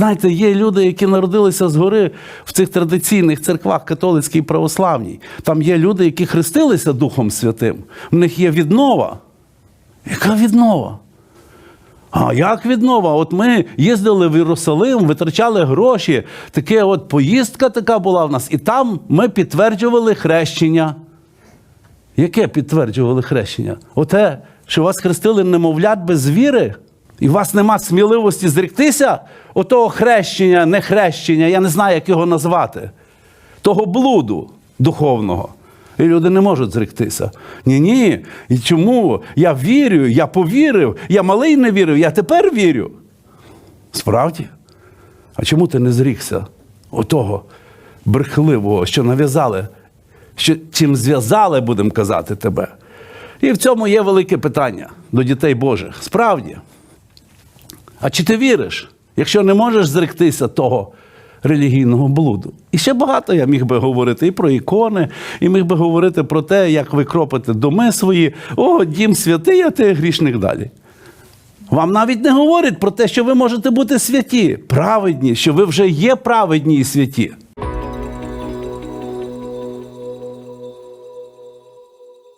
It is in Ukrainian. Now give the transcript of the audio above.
Знаєте, є люди, які народилися згори в цих традиційних церквах католицькій і православній. Там є люди, які хрестилися Духом Святим. В них є віднова. Яка віднова? А як віднова? От ми їздили в Єрусалим, витрачали гроші. Таке от поїздка така була в нас, і там ми підтверджували хрещення. Яке підтверджували хрещення? Оте, що вас хрестили немовлят без віри, і у вас нема сміливості зректися отого хрещення, не хрещення, я не знаю, як його назвати, того блуду духовного. І люди не можуть зректися. Ні, ні. І чому? Я вірю, я повірив, я малий не вірив, я тепер вірю. Справді? А чому ти не зрікся отого брехливого, що нав'язали, що чим зв'язали, будемо казати, тебе? І в цьому є велике питання до дітей Божих. Справді. А чи ти віриш, якщо не можеш зректися того релігійного блуду? І ще багато я міг би говорити і про ікони, і міг би говорити про те, як ви кропите доми свої. О, дім святий, а ти грішник далі. Вам навіть не говорять про те, що ви можете бути святі, праведні, що ви вже є праведні і святі.